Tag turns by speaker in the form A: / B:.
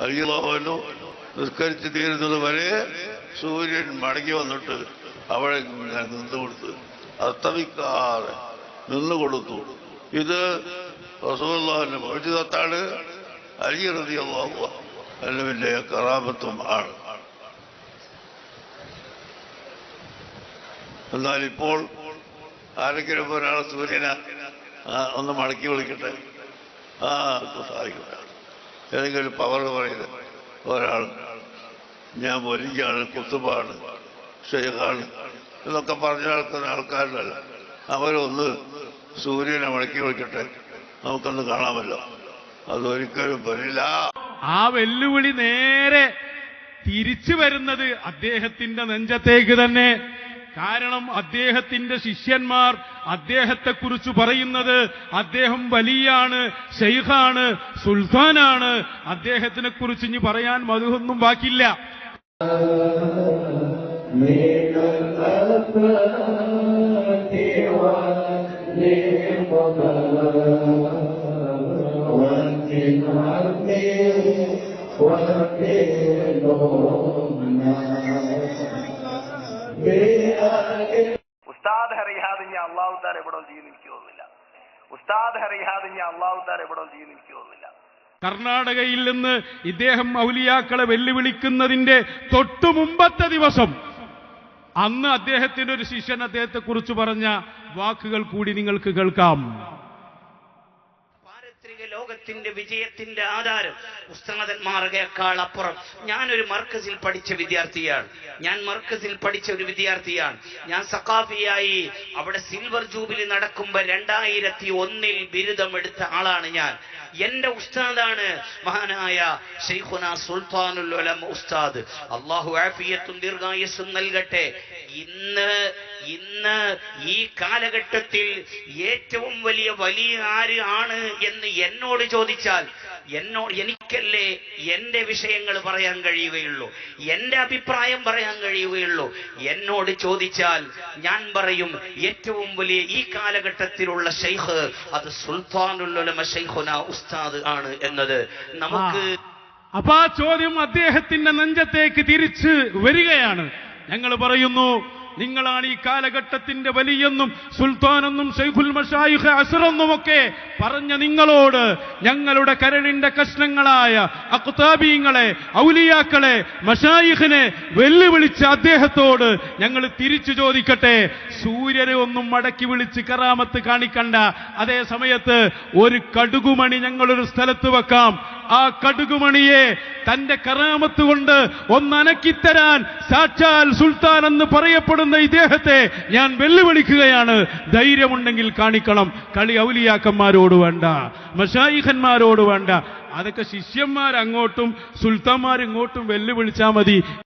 A: അയ്യലോഹനു നിസ്കരിച്ച് തീരുന്നത് വരെ സൂര്യൻ മടങ്ങി വന്നിട്ട് അവിടെ നിന്ന് കൊടുത്ത് അസ്തമിക്കാതെ നിന്ന് കൊടുത്തു. ഇത് റസൂല്ലാഹിന്റെ മോചിതത്താണ്. അല്ലുവിന്റെ കറാമത്തും ആണ്. എന്നാൽ ഇപ്പോൾ ആരെങ്കിലും ഒരാൾ സൂര്യനെ ഒന്ന് മടക്കി വിളിക്കട്ടെ? ആ സാധിക്കില്ല ഏതെങ്കിലും പവർ പറയുന്നത് ഒരാൾ. ഞാൻ വലിയാണ് കുത്തുബാണ് ഷെയ്ഖാണ് എന്നൊക്കെ പറഞ്ഞ നടക്കുന്ന ആൾക്കാരിലല്ല അവരൊന്ന് സൂര്യനെ മടക്കി വിളിക്കട്ടെ നമുക്കൊന്ന് കാണാമല്ലോ. അതൊരിക്കലും വരില്ല.
B: ആ വെല്ലുവിളി നേരെ തിരിച്ചു വരുന്നത് അദ്ദേഹത്തിന്റെ നെഞ്ചത്തേക്ക് തന്നെ. കാരണം അദ്ദേഹത്തിന്റെ ശിഷ്യന്മാർ അദ്ദേഹത്തെക്കുറിച്ച് പറയുന്നത് അദ്ദേഹം വലിയാണ് ഷെയ്ഖാണ് സുൽത്താനാണ്. അദ്ദേഹത്തിനെ കുറിച്ച് ഇനി പറയാൻ മധുവൊന്നും ബാക്കിയില്ല.
C: من
D: അള്ളാഹു താൻ എവിടെ ചെയ്ത് നിൽക്കുമെന്നില്ല ഉസ്താദ് അറിയാതെ ഞാൻ അള്ളാഹു താൻ എവിടെ ചെയ്ത് നിൽക്കുമെന്നില്ല
B: കർണാടകയിൽ നിന്ന് ഇദ്ദേഹം മൗലിയാക്കളെ വെല്ലുവിളിക്കുന്നതിന്റെ തൊട്ടു മുമ്പത്തെ ദിവസം അന്ന് അദ്ദേഹത്തിന്റെ ഒരു ശിഷ്യൻ അദ്ദേഹത്തെക്കുറിച്ച് പറഞ്ഞ വാക്കുകൾ കൂടി നിങ്ങൾക്ക് കേൾക്കാം.
E: ലോകത്തിന്റെ വിജയത്തിന്റെ ആധാരം ഉസ്താദന്മാർക്കേക്കാൾ അപ്പുറം. ഞാനൊരു മർക്കസിൽ പഠിച്ച വിദ്യാർത്ഥിയാണ്. ഞാൻ മർക്കസിൽ പഠിച്ച ഒരു വിദ്യാർത്ഥിയാണ്. ഞാൻ സഖാഫിയായി അവിടെ സിൽവർ ജൂബിലി നടക്കുമ്പോ രണ്ടായിരത്തി ഒന്നിൽ ബിരുദമെടുത്ത ആളാണ് ഞാൻ. എന്റെ ഉസ്താദാണ് മഹാനായ ഷെയ്ഖുന സുൽത്താനുൽ ഉസ്താദ്. അള്ളാഹു ആഫിയത്തും ദീർഘായുസും നൽകട്ടെ. ഇന്ന് ഇന്ന് ഈ കാലഘട്ടത്തിൽ ഏറ്റവും വലിയ വലിയ ആര് ആണ് എന്ന് എന്നോട് ചോദിച്ചാൽ എന്നോ എനിക്കല്ലേ എന്റെ വിഷയങ്ങൾ പറയാൻ കഴിയുകയുള്ളൂ എന്റെ അഭിപ്രായം പറയാൻ കഴിയുകയുള്ളൂ. എന്നോട് ചോദിച്ചാൽ ഞാൻ പറയും ഏറ്റവും വലിയ ഈ കാലഘട്ടത്തിലുള്ള ഷെയ്ഖ് അത് സുൽത്താനുല്ലമ ഷെയ്ഖുന ഉസ്താദ് ആണ് എന്നത്. നമുക്ക്
B: അപ്പൊ ആ ചോദ്യം അദ്ദേഹത്തിന്റെ നെഞ്ചത്തേക്ക് തിരിച്ച് വരികയാണ്. ഞങ്ങൾ പറയുന്നു നിങ്ങളാണ് ഈ കാലഘട്ടത്തിന്റെ വലിയെന്നും സുൽത്താനെന്നും ഷെയ്ഖുൽ മഷായിഖ് അസറെന്നുമൊക്കെ പറഞ്ഞ നിങ്ങളോട് ഞങ്ങളുടെ കരളിന്റെ കഷ്ണങ്ങളായ അക്താബീങ്ങളെ ഔലിയാക്കളെ മഷായിഖിനെ വെല്ലുവിളിച്ച അദ്ദേഹത്തോട് ഞങ്ങൾ തിരിച്ചു ചോദിക്കട്ടെ. സൂര്യനെ ഒന്നും മടക്കി വിളിച്ച് കറാമത്ത് കാണിക്കണ്ട. അതേ സമയത്ത് ഒരു കടുകുമണി ഞങ്ങളൊരു സ്ഥലത്ത് വെക്കാം. ആ കടുകുമണിയെ തന്റെ കറാമത്ത് കൊണ്ട് ഒന്നനക്കിത്തരാൻ സാക്ഷാൽ സുൽത്താൻ എന്ന് പറയപ്പെടുന്ന ഇദ്ദേഹത്തെ ഞാൻ വെല്ലുവിളിക്കുകയാണ്. ധൈര്യമുണ്ടെങ്കിൽ കാണിക്കണം. കളി ഔലിയാക്കന്മാരോട് വേണ്ട. മഷായിഖന്മാരോട് വേണ്ട. അതൊക്കെ സുൽത്താന്മാർ ഇങ്ങോട്ടും വെല്ലുവിളിച്ചാൽ മതി.